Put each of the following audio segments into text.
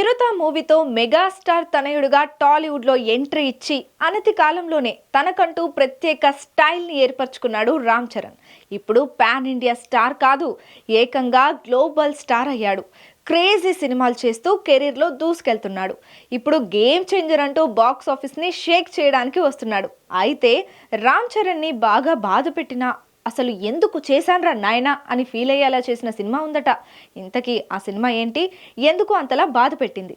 చిరుత మూవీతో మెగాస్టార్ తనయుడుగా టాలీవుడ్లో ఎంట్రీ ఇచ్చి అనతి కాలంలోనే తనకంటూ ప్రత్యేక స్టైల్ని ఏర్పరచుకున్నాడు రామ్ చరణ్. ఇప్పుడు పాన్ ఇండియా స్టార్ కాదు ఏకంగా గ్లోబల్ స్టార్ అయ్యాడు. క్రేజీ సినిమాలు చేస్తూ కెరీర్లో దూసుకెళ్తున్నాడు. ఇప్పుడు గేమ్ చేంజర్ అంటూ బాక్స్ ఆఫీస్ని షేక్ చేయడానికి వస్తున్నాడు. అయితే రామ్ చరణ్ని బాగా బాధ పెట్టిన అసలు ఎందుకు చేశాన్రా నాయనా అని ఫీల్ అయ్యేలా చేసిన సినిమా ఉందట. ఇంతకీ ఆ సినిమా ఏంటి? ఎందుకు అంతలా బాధ పెట్టింది?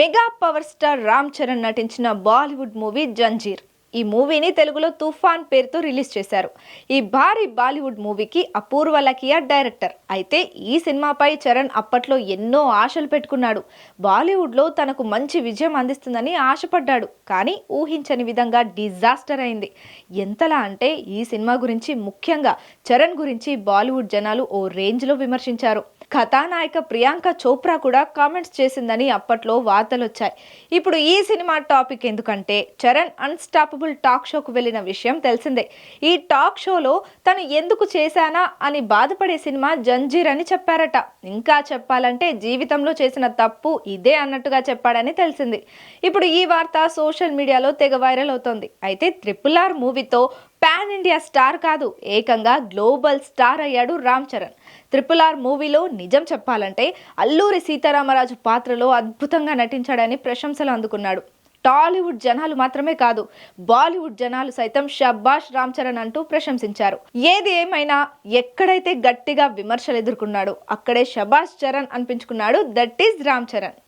Mega power star Ram Charan నటించిన బాలీవుడ్ మూవీ జంజీర్. ఈ మూవీని తెలుగులో తుఫాన్ పేరుతో రిలీజ్ చేశారు. ఈ భారీ బాలీవుడ్ మూవీకి అపూర్వ లకియా డైరెక్టర్. అయితే ఈ సినిమాపై చరణ్ అప్పట్లో ఎన్నో ఆశలు పెట్టుకున్నాడు. బాలీవుడ్లో తనకు మంచి విజయం అందిస్తుందని ఆశపడ్డాడు. కానీ ఊహించని విధంగా డిజాస్టర్ అయింది. ఎంతలా అంటే ఈ సినిమా గురించి ముఖ్యంగా చరణ్ గురించి బాలీవుడ్ జనాలు ఓ రేంజ్లో విమర్శించారు. కథానాయిక ప్రియాంక చోప్రా కూడా కామెంట్స్ చేసిందని అప్పట్లో వార్తలు వచ్చాయి ఇప్పుడు ఈ సినిమా టాపిక్ ఎందుకంటే చరణ్ అన్స్టాపబుల్ టాక్ షోకు వెళ్ళిన విషయం తెలిసిందే. ఈ టాక్ షోలో తను ఎందుకు చేశానా అని బాధపడే సినిమా జంజీర్ అని చెప్పారట. ఇంకా చెప్పాలంటే జీవితంలో చేసిన తప్పు ఇదే అన్నట్టుగా చెప్పాడని తెలిసింది. ఇప్పుడు ఈ వార్త సోషల్ మీడియాలో తెగ వైరల్ అవుతోంది. అయితే ట్రిపుల్ ఆర్ మూవీతో పాన్ ఇండియా స్టార్ కాదు ఏకంగా గ్లోబల్ స్టార్ అయ్యాడు రామ్ చరణ్. ట్రిపుల్ ఆర్ మూవీలో నిజం చెప్పాలంటే అల్లూరి సీతారామరాజు పాత్రలో అద్భుతంగా నటించాడని ప్రశంసలు అందుకున్నాడు. టాలీవుడ్ జనాలు మాత్రమే కాదు బాలీవుడ్ జనాలు సైతం షబ్బాష్ రామ్ చరణ్ అంటూ ప్రశంసించారు. ఏది ఏమైనా ఎక్కడైతే గట్టిగా విమర్శలు ఎదుర్కొన్నాడో అక్కడే షబాష్ చరణ్ అనిపించుకున్నాడు దట్ ఈజ్ రామ్ చరణ్.